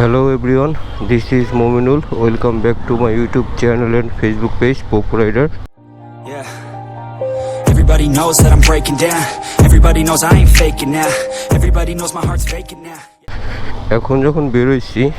Hello everyone this is Mominul welcome back to my YouTube channel and Facebook page Pop rider Everybody knows that I'm breaking down. Everybody knows I ain't faking now. Everybody knows my heart's faking now. এখন যখন বেরোইছি,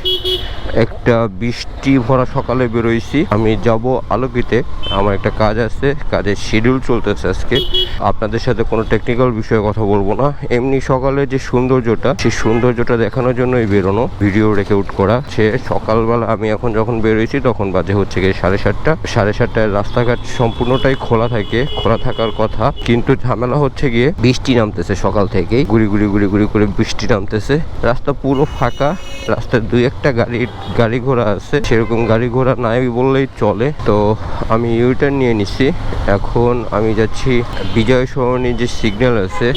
একটা বৃষ্টি ভরা সকালে বেরোইছি। আমি যাব আলোকিতে। আমার একটা কাজ আছে, কাজের শিডিউল চলতেছে আজকে। আপনাদের সাথে কোনো টেকনিক্যাল বিষয়ে কথা বলব না। এমনি সকালে যে সৌন্দর্যটা, সেই সৌন্দর্যটা দেখানোর জন্যই বেরোনো ভিডিও রেকর্ড করা। সে সকালবেলা আমি এখন যখন বেরোইছি, তখন বাজে হচ্ছে গিয়ে সাড়ে সাতটা। সাড়ে সাতটায় রাস্তাঘাট সম্পূর্ণটাই খোলা থাকে, খোলা থাকার কথা। কিন্তু ঝামেলা হচ্ছে গিয়ে বৃষ্টি নামতেছে সকাল থেকেই। গুড়ি গুড়ি গুড়ি গুড়ি করে বৃষ্টি নামতেছে। রাস্তা পুরো ফাঁকা, রাস্তায় দুই একটা গাড়ি গাড়ি ঘোড়া আছে। সেরকম গাড়ি ঘোড়া নাই বললেই চলে। তো আমি ইউটার্ন নিয়ে নিছি। এখন আমি যাচ্ছি বিজয় সরণী যে সিগন্যাল আছে,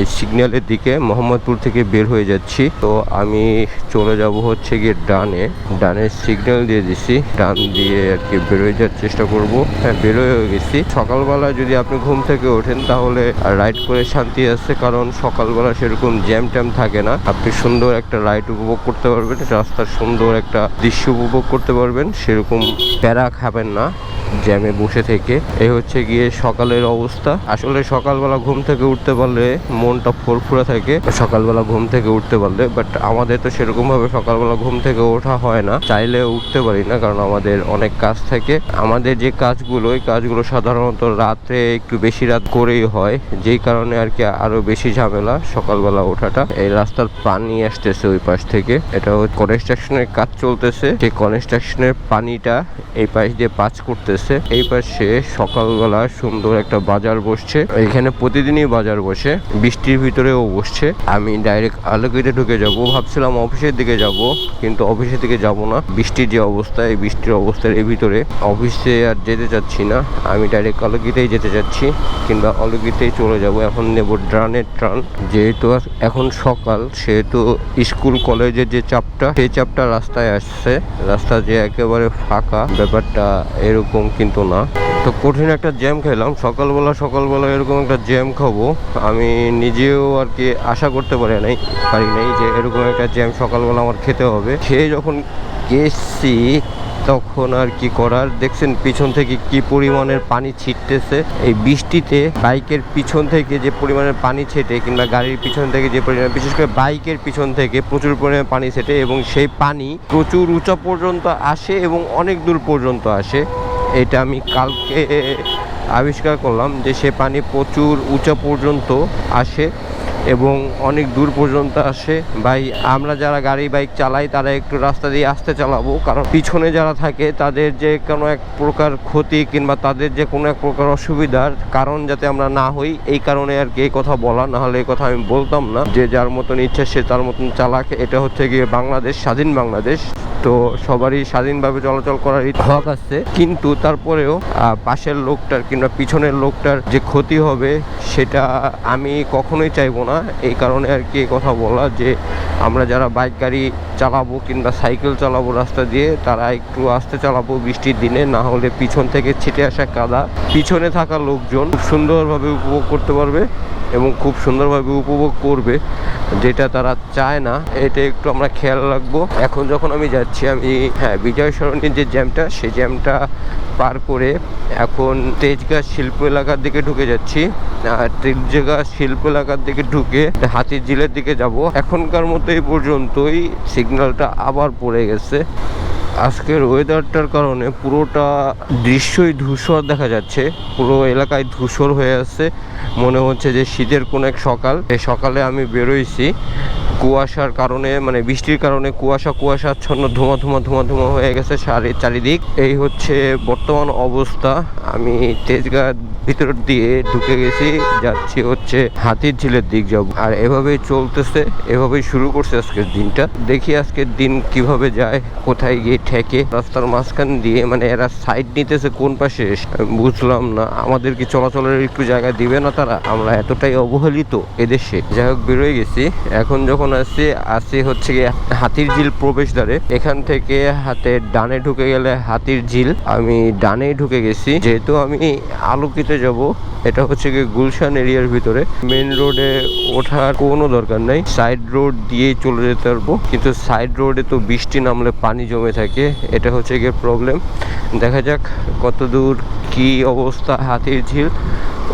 এই সিগন্যালের দিকে মোহাম্মদপুর থেকে বের হয়ে যাচ্ছি। তো আমি চলে যাব হচ্ছে গিয়ে ডানে। ডানে সিগন্যাল দিয়ে দিছি। ডান দিয়ে আর কি বেরোয় যাওয়ার চেষ্টা করব। হ্যাঁ বেরোয় গেছি। সকালবেলা যদি আপনি ঘুম থেকে ওঠেন, তাহলে রাইড করে শান্তি আছে। কারণ সকালবেলা সেরকম জ্যাম ট্যাম থাকে না। আপনি সুন্দর একটা রাইড উপভোগ করতে পারবেন। রাস্তার সুন্দর একটা দৃশ্য উপভোগ করতে পারবেন। সেরকম প্যারা খাবেন না। জ্যামে বসে থেকে। এই হচ্ছে গিয়ে সকালের অবস্থা। আসলে সকালবেলা ঘুম থেকে উঠতে পারলে মনটা ফুরফুরে থাকে। সকালবেলা ঘুম থেকে উঠতে পারলে বাট আমাদের তো সেরকম ভাবে সকালবেলা ঘুম থেকে ওঠা হয় না। চাইলে উঠতে পারি না, কারণ আমাদের অনেক কাজ থাকে। আমাদের যে কাজগুলো ওই কাজগুলো সাধারণত রাতে একটু বেশি রাত করেই হয়। যেই কারণে আর কি আরও বেশি ঝামেলা সকালবেলা ওঠাটা। এই রাস্তার পানি আসতেছে ওই পাশ থেকে। এটা কনস্ট্রাকশনের কাজ চলতেছে। সেই কনস্ট্রাকশনের পানিটা এই পাশ দিয়ে পাস করতেছে। এই পাশে সকালবেলা সুন্দর একটা বাজার বসছে। এখানে প্রতিদিনই বাজার বসে। বৃষ্টির ভিতরেও বসছে। আমি ডাইরেক্ট আলোকিতে ঢুকে যাব। ভাবছিলাম অফিসের দিকে যাব, কিন্তু অফিসের দিকে যাব না। বৃষ্টির যে অবস্থা, এই বৃষ্টির অবস্থার এই ভিতরে অফিসে আর যেতে চাচ্ছি না। আমি ডাইরেক্ট আলোকিতেই যেতে চাচ্ছি, কিংবা আলোকিতেই চলে যাব। এখন নেব ড্রানের ট্রান যেহেতু এখন সকাল, সেহেতু স্কুল, কলেজের যে চাপটা, সেই চাপটা রাস্তায় আসছে। রাস্তা যে একেবারে ফাঁকা, ব্যাপারটা এরকম কিন্তু না। তো কঠিন একটা জ্যাম খেলাম সকালবেলা সকালবেলা এরকম একটা জ্যাম খাব, আমি নিজেও আর কি আশা করতে পারি নাই পারি নাই যে এরকম একটা জ্যাম সকালবেলা আমার খেতে হবে। খেয়ে যখন গেছি, তখন আর কি করার? দেখছেন পিছন থেকে কি পরিমাণের পানি ছিটতেছে? এই বৃষ্টিতে বাইকের পিছন থেকে যে পরিমাণের পানি ছেটে কিংবা গাড়ির পিছন থেকে যে পরিমাণ, বিশেষ করে বাইকের পিছন থেকে প্রচুর পরিমাণে পানি ছেটে এবং সেই পানি প্রচুর উঁচা পর্যন্ত আসে এবং অনেক দূর পর্যন্ত আসে। এটা আমি কালকে আবিষ্কার করলাম যে সে পানি প্রচুর উঁচা পর্যন্ত আসে এবং অনেক দূর পর্যন্ত আসে। ভাই, আমরা যারা গাড়ি, বাইক চালাই, তারা একটু রাস্তা দিয়ে আসতে চালাবো। কারণ পিছনে যারা থাকে, তাদের যে কোনো এক প্রকার ক্ষতি কিংবা তাদের যে কোনো এক প্রকার অসুবিধার কারণ যাতে আমরা না হই, এই কারণে আর কি এই কথা বলা। না হলে এই কথা আমি বলতাম না। যে যার মতন ইচ্ছা সে তার মতন চালাক। এটা হচ্ছে গিয়ে বাংলাদেশ, স্বাধীন বাংলাদেশ। তো সবারই স্বাধীনভাবে চলাচল করার হক আছে। কিন্তু তারপরেও পাশের লোকটার কিংবা পিছনের লোকটার যে ক্ষতি হবে সেটা আমি কখনোই চাইব না। এই কারণে আর কি কথা বলা যে আমরা যারা বাইক গাড়ি চালাবো কিংবা সাইকেল চালাবো রাস্তা দিয়ে তারা একটু আস্তে চালাবো বৃষ্টির দিনে না হলে পিছন থেকে ছিটে আসা কাদা। পিছনে থাকা লোকজন খুব সুন্দরভাবে উপভোগ করতে পারবে এবং খুব সুন্দরভাবে উপভোগ করবে যেটা তারা চায় না। এটা একটু আমরা খেয়াল রাখব। এখন যখন আমি যাচ্ছি আমি হ্যাঁ বিজয় সরণির যে জ্যামটা, সেই জ্যামটা পার করে এখন তেজগাঁ শিল্প এলাকার দিকে ঢুকে যাচ্ছি। তেজগাঁ শিল্প এলাকার দিকে ঢুকে হাতির ঝিলের দিকে যাব। এখনকার মতো এই পর্যন্তই সিগন্যালটা আবার পড়ে গেছে। আজকের ওয়েদারটার কারণে পুরোটা দৃশ্যই ধূসর দেখা যাচ্ছে। পুরো এলাকায় ধূসর হয়ে আছে। মনে হচ্ছে যে শীতের কোনো এক সকাল। এই সকালে আমি বেরোইছি। কুয়াশার কারণে মানে বৃষ্টির কারণে কুয়াশা, কুয়াশাচ্ছন্ন ধোঁয়া ধোঁয়া ধোঁয়া ধোঁয়া হয়ে গেছে চারি, চারিদিক। এই হচ্ছে বর্তমান অবস্থা। আমি তেজগাঁ ভিতর দিয়ে ঢুকে গেছি, যাচ্ছি হচ্ছে হাতির ঝিলের দিক যাব। আর এভাবেই চলতেছে, এভাবেই শুরু করছে আজকের দিনটা। দেখি আজকের দিন কীভাবে যায়, কোথায় গিয়ে ঠেকে। রাস্তার মাঝখান দিয়ে মানে এরা সাইড নিতেছে কোন পাশে, বুঝলাম না। আমাদের কি চলাচলের একটু জায়গা দিবে না তারা? আমরা এতটাই অবহেলিত এদেশে। যাই হোক, বেরোয় গেছি। এখন যখন এখন আছি আছি হচ্ছে গিয়ে হাতির ঝিল প্রবেশদ্বারে। এখান থেকে হাতে ডানে ঢুকে গেলে হাতির ঝিল। আমি ডানে ঢুকে গেছি। যেহেতু আমি আলোকিতে যাব, এটা হচ্ছে গিয়ে গুলশান এরিয়ার ভিতরে। মেন রোডে ওঠার কোনো দরকার নাই। সাইড রোড দিয়েই চলে যেতে পারব। কিন্তু সাইড রোডে তো বৃষ্টি নামলে পানি জমে থাকে। এটা হচ্ছে গিয়ে প্রবলেম। দেখা যাক কত দূর কি অবস্থা হাতির ঝিল।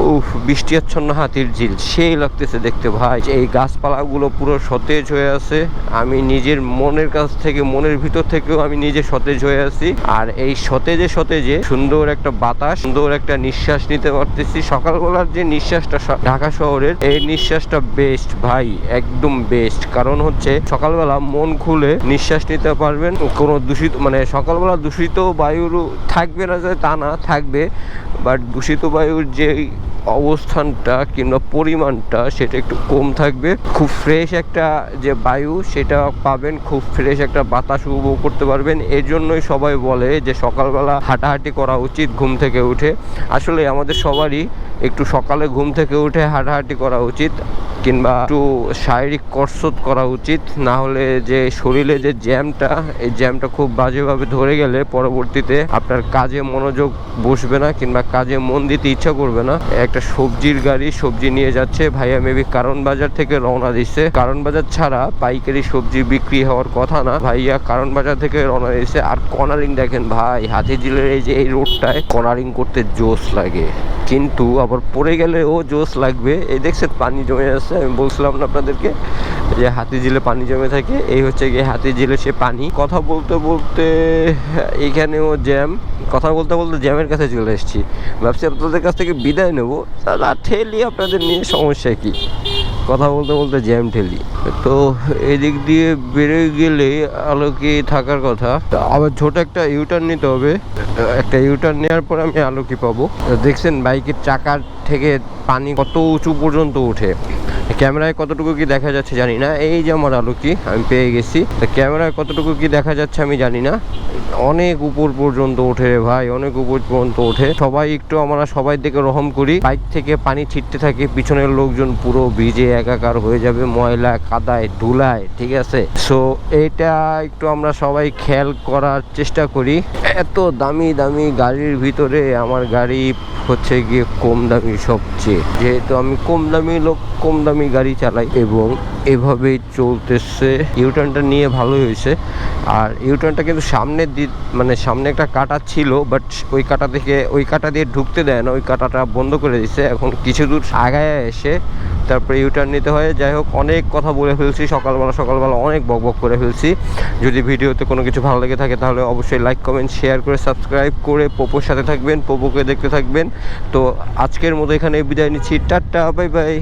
উফ, বৃষ্টি আচ্ছন্ন হাতির ঝিল, সেই লাগতেছে দেখতে ভাই। এই গাছপালাগুলো পুরো সতেজ হয়ে আছে। আমি নিজের মনের কাছ থেকে, মনের ভিতর থেকেও আমি নিজে সতেজ হয়ে আছি। আর এই সতেজে সতেজে সুন্দর একটা বাতাস, সুন্দর একটা নিঃশ্বাস নিতে পারতেছি। সকালবেলার যে নিঃশ্বাসটা ঢাকা শহরের, এই নিঃশ্বাসটা বেস্ট ভাই, একদম বেস্ট কারণ হচ্ছে সকালবেলা মন খুলে নিঃশ্বাস নিতে পারবেন। কোনো দূষিত মানে সকালবেলা দূষিত বায়ুর থাকবে না যে তা না, থাকবে। বাট দূষিত বায়ুর যে অবস্থানটা কিংবা পরিমাণটা সেটা একটু কম থাকবে। খুব ফ্রেশ একটা যে বায়ু সেটা পাবেন, খুব ফ্রেশ একটা বাতাস উপভোগ করতে পারবেন। এর জন্যই সবাই বলে যে সকালবেলা হাঁটাহাঁটি করা উচিত ঘুম থেকে উঠে। আসলে আমাদের সবারই একটু সকালে ঘুম থেকে উঠে হাঁটাহাঁটি করা উচিত কিংবা একটু শারীরিক কসরত করা উচিত। না হলে যে শরীরে যে জ্যামটা, এই জ্যামটা খুব বাজেভাবে ধরে গেলে পরবর্তীতে আপনার কাজে মনোযোগ বসবে না কিংবা কাজে মন দিতে ইচ্ছা করবে না। একটা সবজির গাড়ি সবজি নিয়ে যাচ্ছে। ভাইয়া মেবি কারণ বাজার থেকে রওনা দিচ্ছে। কারণ বাজার ছাড়া পাইকারি সবজি বিক্রি হওয়ার কথা না। ভাইয়া কারণ বাজার থেকে রওনা দিচ্ছে। আর কর্নারিং দেখেন ভাই, হাতিঝিলের এই যে এই রোডটায় কর্নারিং করতে জোশ লাগে। কিন্তু আবার পড়ে গেলেও জোশ লাগবে। এই দেখছেন, পানি জমে আছে আমি বলছিলাম না আপনাদেরকে যে হাতি ঝিলে পানি জমে থাকে, এই হচ্ছে গিয়ে হাতি ঝিলে সে পানি। কথা বলতে বলতে এখানেও জ্যাম। কথা বলতে বলতে জ্যামের কাছে চলে এসেছি। ভাবছি আপনাদের কাছ থেকে বিদায় নেব। তারা ঠেলি আপনাদের নিয়ে সমস্যা কি? কথা বলতে বলতে জ্যাম ঠেলি। তো এদিক দিয়ে বেড়ে গেলে আলোকে থাকার কথা। আবার ছোট একটা ইউটার্ন নিতে হবে। একটা ইউটার্ন নেওয়ার পর আমি আলোকি পাবো। দেখছেন বাইকের চাকার থেকে পানি কত উঁচু পর্যন্ত ওঠে। ক্যামেরায় কতটুকু কি দেখা যাচ্ছে জানি না। এই যে আমার আলোকি আমি পেয়ে গেছি। তো ক্যামেরায় কতটুকু কি দেখা যাচ্ছে আমি জানি না। অনেক উপর পর্যন্ত ওঠে রে ভাই, অনেক উপর পর্যন্ত ওঠে। সবাই একটু আমরা সবাই দিকে রহম করি। বাইক থেকে পানি ছিটতে থাকে, পিছনের লোকজন পুরো ভিজে একাকার হয়ে যাবে, ময়লা, কাদায়, ধুলায়, ঠিক আছে? সো এটা একটু আমরা সবাই খেয়াল করার চেষ্টা করি। এত দামি দামি গাড়ির ভিতরে আমার গাড়ি হচ্ছে গিয়ে কম দামি সবচেয়ে। যেহেতু আমি কম দামি লোক, কম দামি গাড়ি চালাই এবং এভাবেই চলতেছে। ইউটার্নটা নিয়ে ভালোই হয়েছে। আর ইউটার্নটা কিন্তু সামনের দিক মানে সামনে একটা কাটা ছিল বাট ওই কাটা থেকে, ওই কাটা দিয়ে ঢুকতে দেয় না, ওই কাটাটা বন্ধ করে দিছে। এখন কিছু দূর আগায় এসে তারপরে ইউটার্ন নিতে হয়। যাই হোক, অনেক কথা বলে ফেলছি, সকালবেলা সকালবেলা অনেক বক বক করে ফেলছি। যদি ভিডিওতে কোনো কিছু ভালো লেগে থাকে, তাহলে অবশ্যই লাইক কমেন্ট শেয়ার করে সাবস্ক্রাইব করে পোপোর সাথে থাকবেন, পোপোকে দেখতে থাকবেন। তো আজকের মতো এখানে বিদায় নিচ্ছি। Tata bye bye